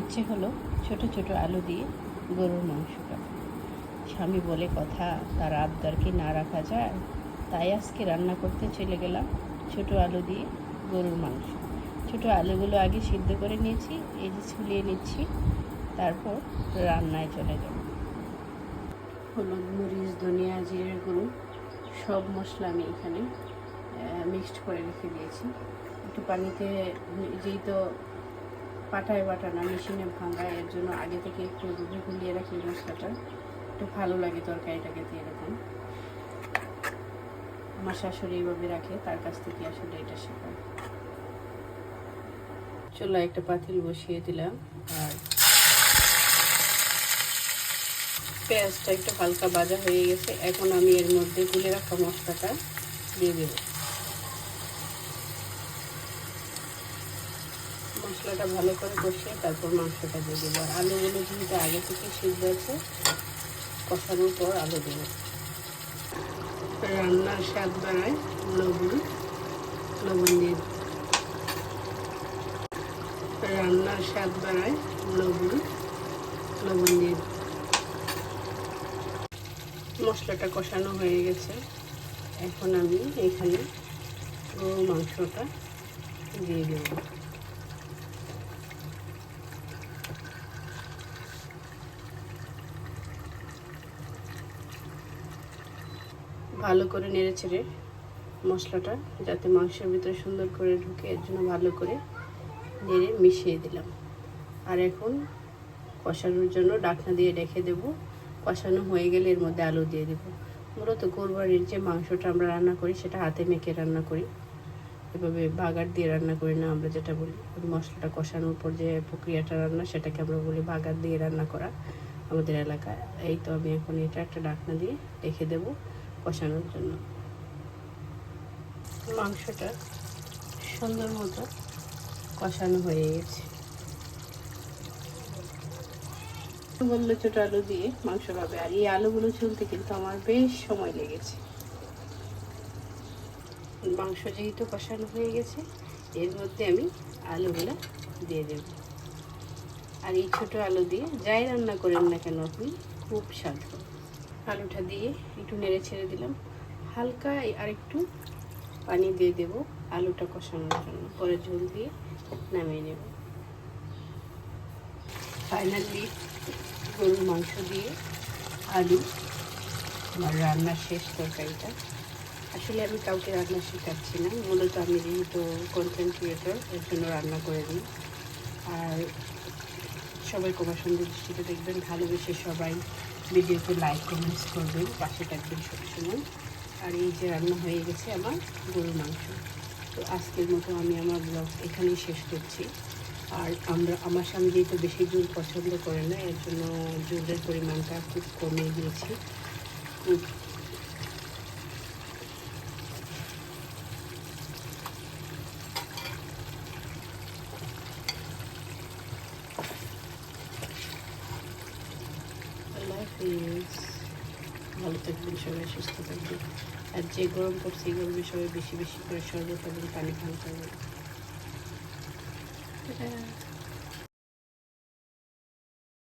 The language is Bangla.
ইচ্ছে হলো ছোট ছোট আলু দিয়ে গরুর মাংসটা। স্বামী বলে, কথা, তার আবদার কি না রাখা যায়? তাই আজকে রান্না করতে চলে গেলাম ছোট আলু দিয়ে গরুর মাংস। ছোট আলুগুলো আগে সিদ্ধ করে নিয়েছি, এই যে ছুলিয়ে নিচ্ছি, তারপর রান্নায় চলে যাব। হলুদ, মরিচ, ধনিয়া, জিরের গুঁড়ো, সব মশলা আমি এখানে মিক্সড করে রেখে দিয়েছি। একটু পানিতে যেই তো পাটায় বাটানো, মেশিনে ভাঙা, এর জন্য আগে থেকে একটু ডুবে গুলিয়ে রাখি মশলাটা। একটু ভালো লাগে তরকারিটাকে দিয়ে এরকম। আমার শাশুড়ি এইভাবে রাখে, তার কাছ থেকে আসলে এটা শেখা। চলো একটা পাতিল বসিয়ে দিলাম, আর পেঁয়াজটা একটু হালকা ভাজা হয়ে গেছে। এখন আমি এর মধ্যে গুলে রাখা মশলাটা দিয়ে দেব। মশলাটা ভালো করে কষিয়ে তারপর মাংসটা দিয়ে দেবো। আর আলুগুলো যেহেতু আগে থেকে সিদ্ধ আছে, কষানোর পর আলু দেবো। রান্নার স্বাদ বাড়ায় লবণ লবণ দিয়ে রান্নার স্বাদ বাড়ায় লবণ লবণ দিয়ে মশলাটা কষানো হয়ে গেছে। এখন আমি এখানে গরু মাংসটা দিয়ে দেব। ভালো করে নেড়ে ছেড়ে মশলাটা যাতে মাংসের ভিতরে সুন্দর করে ঢুকে, এর জন্য ভালো করে নেড়ে মিশিয়ে দিলাম। আর এখন কষানোর জন্য ডাকনা দিয়ে রেখে দেব। কষানো হয়ে গেলে এর মধ্যে আলু দিয়ে দেব। মূলত কোরবানির যে মাংসটা আমরা রান্না করি, সেটা হাতে মেখে রান্না করি। এভাবে বাগার দিয়ে রান্না করি না আমরা যেটা বলি। মশলাটা কষানোর পর যে প্রক্রিয়াটা রান্না, সেটাকে আমরা বলি বাগার দিয়ে রান্না করা আমাদের এলাকায়। এই তো আমি এখন এটা একটা ডাকনা দিয়ে রেখে দেব। কষানোর জন্য। মাংসটা সুন্দর মতো কষানো হয়ে গেছে। বললে ছোট আলু দিয়ে মাংস পাবে। আর এই আলুগুলো চলতে কিন্তু আমার বেশ সময় লেগেছে। মাংস যেহেতু কষানো হয়ে গেছে, এর মধ্যে আমি আলুগুলো দিয়ে দেব। আর এই ছোট আলু দিয়ে যাই রান্না করেন না কেন আপনি, খুব স্বাদ আলুটা দিয়ে একটু নেড়ে ছেড়ে দিলাম। হালকা আর একটু পানি দিয়ে দেব আলুটা কষানোর জন্য। পরে ঝোল দিয়ে নামিয়ে নেব। ফাইনালি গরুর মাংস দিয়ে আলু আমার রান্নার শেষ তরকারিটা। আসলে আমি কাউকে রান্না শেখাচ্ছি না। মূলত আমি যেহেতু কন্টেন্ট ক্রিয়েটর এর জন্য রান্না করে দিই। আর সবাই কুমার সুন্দর দৃষ্টিতে দেখবেন, ভালোবেসে সবাই ভিডিওতে লাইক কমেন্টস করবেন পাশে থাকবেন সবসময় আর এই যে রান্না হয়ে গেছে আমার গরুর মাংস। তো আজকের মতো আমি আমার ব্লগ এখানেই শেষ করছি। আর আমরা, আমার স্বামী যেহেতু বেশি জোর পছন্দ করে না, এর জন্য জোরের পরিমাণটা খুব কমে দিয়েছি। আল্লাহ হাফিজ ভালো থাকবেন, সবাই সুস্থ থাকবেন। আর যে গরম পড়ছে, এই গরমে সবাই বেশি বেশি করে শরবত এবং পানি খান। করবেন